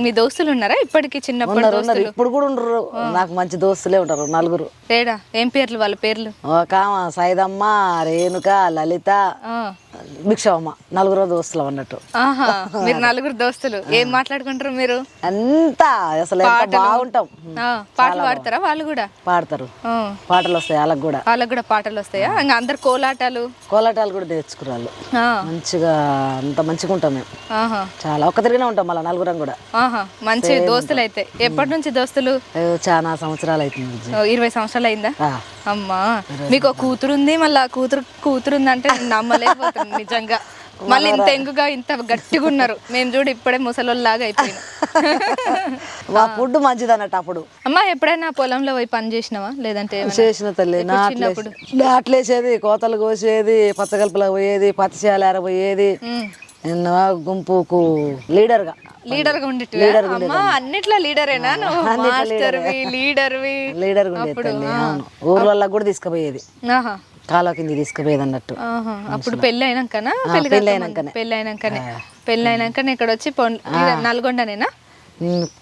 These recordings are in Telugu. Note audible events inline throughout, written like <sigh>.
మీ దోస్తులు ఉన్నారా? ఇప్పటికి చిన్నప్పుడు ఉన్నారు ఉన్నారు. దోస్తులు? ఇప్పుడు కూడా ఉండరు. నాకు మంచి దోస్తులే ఉంటారు నలుగురు. ఏం పేర్లు వాళ్ళ పేర్లు? ఒక ఆమె సైదమ్మ రేణుక లలిత. ఆ. భిక్షవమ్మ నలుగురు దోస్తులు అన్నట్టు. మీరు నలుగురు దోస్తులు. ఏం మాట్లాడుకుంటారు మీరు? అంతా అసలు బాగుంటాం. పాటలు పాడతారా వాళ్ళు కూడా? పాడతారు. పాటలు వస్తాయి వాళ్ళకి కూడా. వాళ్ళకు కూడా పాటలు వస్తాయా? ఇంకా అందరు కోలాటాలు? కోలాటాలు కూడా నేర్చుకురాళ్ళు ఆ, మంచిగా అంత మంచిగా ఉంటాం మేము. ఆహా. చాలా ఒక్క తిరిగినే ఉంటాం మళ్ళీ నలుగురం కూడా. ఆహా మంచి దోస్తులు అయితే ఎప్పటి నుంచి దోస్తులు? చాలా సంవత్సరాలు అవుతుంది ఇరవై సంవత్సరాలు అయిందా? అమ్మా మీకు ఒక కూతురు ఉంది మళ్ళీ ఆ కూతురు కూతురు ఉంది అంటే నేను నమ్మలేకపోతున్నాను నిజంగా. మళ్ళీ ఇంత ఎంగుగా ఇంత గట్టిగా ఉన్నారు. మేము చూడు ఇప్పుడే ముసలోళ్ళలాగా అయిపోయినాం. <laughs> మా ఫుడ్ మంచిది అన్నట్టు అప్పుడు. అమ్మా ఎప్పుడైనా పొలంలో పోయి పని చేసినావా? లేదంటే? చేసిన తల్లి నాట్లేసి నాట్లేసేది కోతలు కోసేది పచ్చగల్పలకు పోయేది పత్తిశాల పోయేది. గుంపుకు లీడర్గా. లీడర్గా ఉండేటివా? అమ్మా అన్నిట్లో లీడరేనా? మాస్టర్వి లీడర్వి? లీడర్గా ఉండేది ఊర్లలో కూడా తీసుకుపోయేది. ఆహా. కాలువ కింద తీసుకుపోయేది అన్నట్టు. ఆహా. అప్పుడు పెళ్ళి అయినాకనా? పెళ్ళి అయినాకనే. పెళ్ళి అయినాకనే. పెళ్ళి అయినాకనే ఇక్కడ వచ్చి నల్గొండనేనా?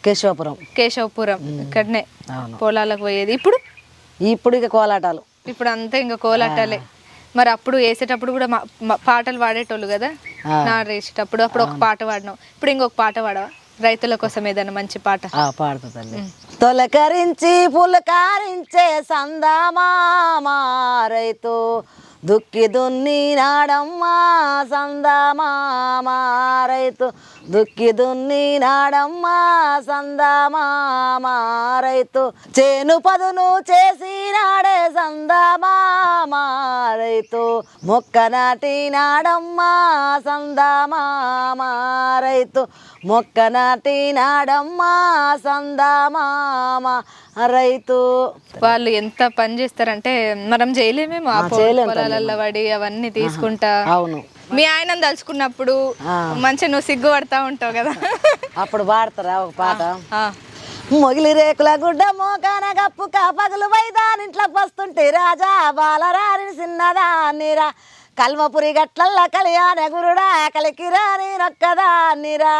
కేశవపురం. కేశవపురం ఇక్కడనే. పొలాలకు పోయేది. ఇప్పుడు? ఇప్పుడు ఇక కోలాటాలు. ఇప్పుడు అంతా ఇంకా కోలాటాలే. మరి అప్పుడు వేసేటప్పుడు కూడా పాటలు పాడేటోళ్ళు కదా? నారు వేసేటప్పుడు అప్పుడు ఒక పాట పాడినావు ఇప్పుడు ఇంకొక పాట పాడవా? రైతుల కోసం ఏదైనా మంచి పాట? ఆ పాడుతా తల్లి. తొలకరించి పులకారించే సందమామా రైతు. దుక్కి దున్నినాడమ్మా నాడమ్మా సందమామా రైతు దుక్కి దున్నినాడమ్మా నాడమ్మా సందమామా రైతు చేను పదును చేసి నాడే సందమామా రైతు మొక్క నాటి నాడమ్మా సందమామా రైతు మొక్క నాటి నాడమ్మా సందమామ రైతు వాళ్ళు ఎంత పని చేస్తారంటే మనం చేయలేమేమో ఆ పొ- పొలాలల్లో పడి అవన్నీ తీసుకుంటా. అవును. మీ ఆయనను తలుచుకున్నప్పుడు మంచిగా నువ్వు సిగ్గుపడతా ఉంటావు కదా. అప్పుడు పాడతారా ఒక పాట. మొగిలి రేకుల గుడ్డ మోకాన గప్పు కాపగలు వైదానింట్లో వస్తుంటే రాజా బాలరాని చిన్నదా నీరా కల్మపురి గట్లల్ల కలియాన గురుడా కలికిరా నేనొక్కదా నీరా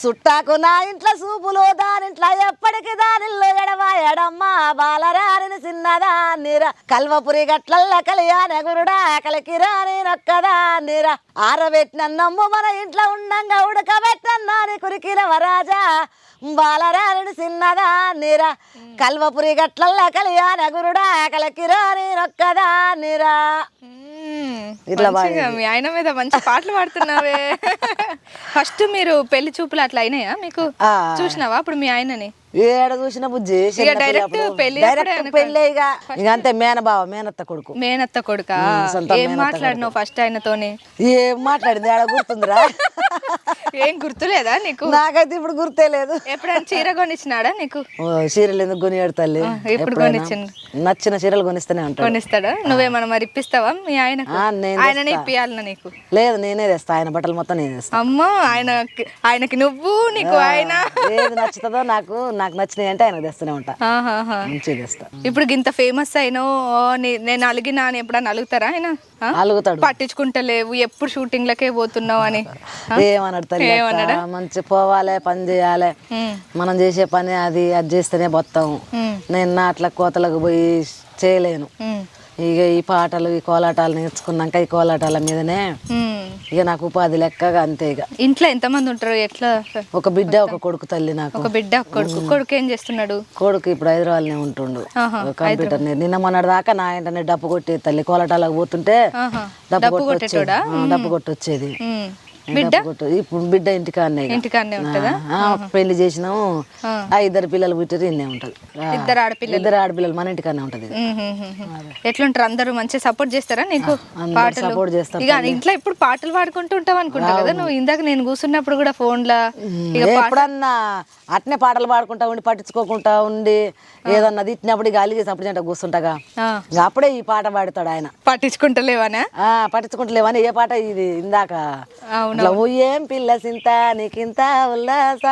సుట్టాకు నా ఇంట్లో సూపులు దానింట్లో ఎప్పటికి దానిల్లో ఎడవాయడమ్మా బాలరాని చిన్నదా నీరా కల్వపురి గట్లల్ల కలియాన గురుడా కలికిరా నేనొక్కదా నీరా ఆరబెట్టిన నమ్ము మన ఇంట్లో ఉండంగా ఉడకబెట్టన్నా నీ కురికిన వరాజా. బాలరాని చిన్నదా నీరా కల్వపురి గట్లల్ల కలియాన గురుడా నేనొక్కదా నీరా. ఇట్లా మీ ఆయన మీద మంచి పాటలు పాడుతున్నావే. <laughs> ఫస్ట్ మీరు పెళ్ళి చూపులు అట్లా అయినాయా మీకు. చూసినావా అప్పుడు మీ ఆయనని? ఏడ చూసిన బుజ్జి. పెళ్ళి డైరెక్ట్ అప్పుడే పెళ్ళి ఇక అంతే మేనబావ మేనత్త కొడుకు. మేనత్త కొడుక? ఏం మాట్లాడినావు ఫస్ట్ ఆయనతోని? ఏం మాట్లాడింది? ఆడ గుర్తుందిరా. <laughs> ఏం గుర్తులేదా నీకు? నాకైతే ఇప్పుడు గుర్తే లేదు. ఎప్పుడైనా చీర కొనిచ్చినాడా నీకు? చీరలు ఎందుకు కొనియాడు తల్లి? ఎప్పుడు ఎప్పుడైనా కొనిచ్చిండు? నచ్చిన చీరలు కొనిస్తూనే ఉంటాడు. కొనిస్తాడా? నువ్వేమన్నా మరి ఇప్పిస్తావా మీ ఆయనకు? ఆ, నేను ఆయననే ఇప్పియాలనా నీకు? లేదు నేనే తెస్తా. ఆయన బట్టలు మొత్తం నేనే తెస్తా. అమ్మో ఆయనకి ఆయనకి నువ్వు నీకు ఆయన? ఏది నచ్చుతుందో నాకు నాకు నచ్చినాయి అంటే ఆయనకు తెస్తూనే ఉంటా. మంచిగా తెస్తా. ఇప్పుడు గింత ఫేమస్ అయినో నేను అలిగినా అని ఎప్పుడన్నా అలుగుతారా ఆయన? అలుగుతాడు. పట్టించుకుంటలేవు. ఎప్పుడు షూటింగ్లకే పోతున్నావు అని. అక్క? మంచి పోవాలి పని చేయాలి. మనం చేసే పని అది అది చేస్తేనే బతాం ఉమ్, నేను నా అట్లా కోతలకు పోయి చేయలేను. ఇక ఈ పాటలు ఈ కోలాటాలు నేర్చుకున్నాక ఈ కోలాటాల మీదనే. ఇక నాకు ఉపాధి లెక్కగా అంతే ఇక. ఇంట్లో ఎంతమంది ఉంటారు? ఎట్లా? ఒక బిడ్డ ఒక కొడుకు తల్లి నాకు. ఒక బిడ్డ కొడుకు. కొడుకు ఏం చేస్తున్నాడు? కొడుకు ఇప్పుడు హైదరాబాద్నే ఉంటుండు. ఆహా, కంప్యూటర్ నే- నిన్న మొన్నటి దాకా నా ఇంటనే డప్పు కొట్టి తల్లి. కోలాటాలకు పోతుంటే. డప్పు కొట్టి వచ్చేది ఆ, డప్పు కొట్టి కొట్టు ఇప్పుడు బిడ్డ ఇంటికాడనే ఇక. ఇంటికాడనే ఉంటుందా? పెళ్ళి చేసినాము. ఆ. ఇద్దరు పిల్లలు పుట్టారు ఇన్నే ఉంటది. ఇద్దరు ఆడపిల్లలు. ఇద్దరు ఆడపిల్లలు మన ఇంటికాడనే ఉంటది. ఎట్లుంటారు? అందరూ మంచిగా సపోర్ట్ చేస్తారా నీకు? పాటలు? support చేస్తారు ఇక ఇంట్లో ఇప్పుడు పాటలు పాడుకుంటూ ఉంటావు అనుకుంటా కదా నువ్వు. ఇందాక నేను కూర్చున్నప్పుడు కూడా ఫోన్లా ఎప్పుడన్నా అట్నే పాటలు పాడుకుంటా ఉండి పట్టించుకోకుండా ఉండి ఏదన్నా తిట్టినప్పుడు ఇక అలిగి అప్పుడు జంట కూర్చుంటాగా. అప్పుడే ఈ పాట పాడుతాడు ఆయన. పట్టించుకుంటలేవానా? పట్టించుకుంటలేవని. ఏ పాట ఇది? ఇందాక ఏం పిల్ల సింత నీకింత ఉల్లాస.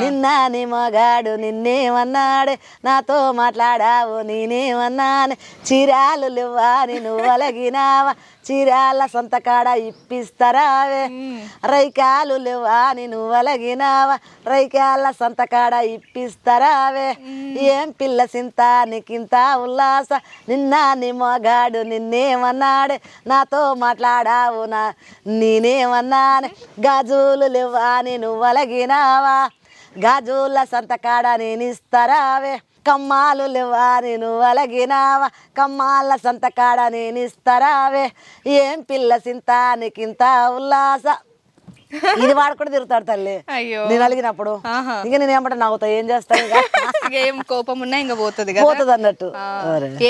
నిన్న నీ మగాడు నిన్నేమన్నాడే? నాతో మాట్లాడావు నేనేమన్నానే? చీరాలు లేవా నువ్వు అలగినావా చీరాల సొంత కాడ ఇప్పిస్తారావే రైకాలు లేవా నువ్వు వలగినావా? రైకాల సొంత కాడ ఇప్పిస్తారావే ఏం పిల్ల సింత నీకింత ఉల్లాస? నిన్న నీ మొగాడు నిన్నేమన్నాడే? నాతో మాట్లాడావు నా నేనేమన్నానే? గాజులు లేవా నువ్వు వలగినావా? గాజుల సంతకాడ నేను ఇస్తారావే కమ్మాలు లేవా నేను అలగినావా? కమ్మాల సంతకాడ నేను ఇస్తారావే? ఏం పిల్ల సింత నీకింత ఉల్లాస? ఇది వాడుకుంటూ తిరుగుతాడు తల్లి. అయ్యో. నేను అలిగినప్పుడు. ఇంకా నేను ఏమంటే నవ్వుతా ఏం చేస్తాను ఏం కోపం ఉన్నా ఇంకా పోతుంది పోతుంది అన్నట్టు.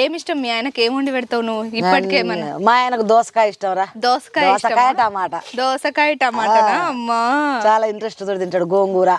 ఏమి ఇష్టం? మీ ఆయనకి ఏం వండి పెడతావు నువ్వు? ఇప్పటికేమన్నా మా ఆయనకు దోసకాయ ఇష్టం రా. దోసకాయ దోసకాయ? టమాటా. దోసకాయ టమాటానా? అమ్మా. చాలా ఇంట్రెస్ట్ తోటి తింటాడు గోంగూర.